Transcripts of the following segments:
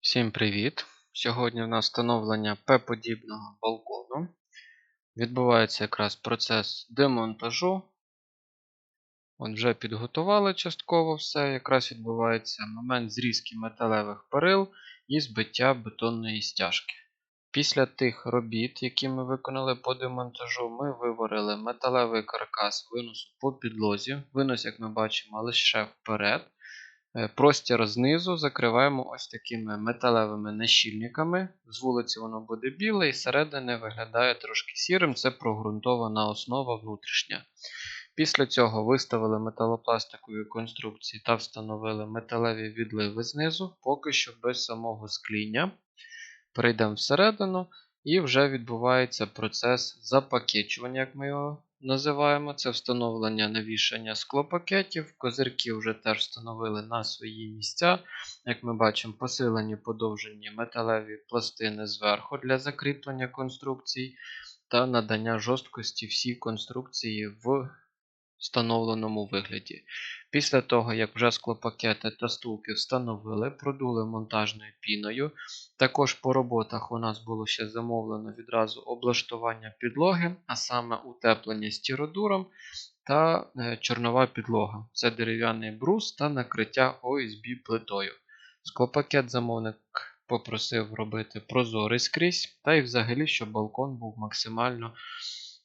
Всім привіт! Сьогодні в нас встановлення П-подібного балкону. Відбувається якраз процес демонтажу. От вже підготували частково все. Якраз відбувається момент зрізки металевих перил і збиття бетонної стяжки. Після тих робіт, які ми виконали по демонтажу, ми виварили металевий каркас виносу по підлозі. Винос, як ми бачимо, лише вперед. Е, Простір знизу закриваємо ось такими металевими нащільниками. З вулиці воно буде біле і зсередини виглядає трошки сірим. Це прогрунтована основа внутрішня. Після цього виставили металопластикові конструкції та встановили металеві відливи знизу, поки що без самого скління. Перейдемо всередину і вже відбувається процес запакечування, як ми його називаємо. Це встановлення навішання склопакетів. Козирки вже теж встановили на свої місця. Як ми бачимо, посилені подовжені металеві пластини зверху для закріплення конструкцій та надання жорсткості всій конструкції в встановленому вигляді. Після того, як вже склопакети та стулки встановили, продули монтажною піною. Також по роботах у нас було ще замовлено відразу облаштування підлоги, а саме утеплення стіродуром та е, чорнова підлога. Це дерев'яний брус та накриття ОСБ плитою. Склопакет замовник попросив робити прозорий скрізь, та й взагалі, щоб балкон був максимально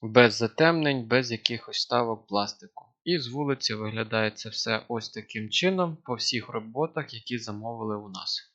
без затемнень, без якихось ставок пластику. І з вулиці виглядає це все ось таким чином по всіх роботах, які замовили у нас.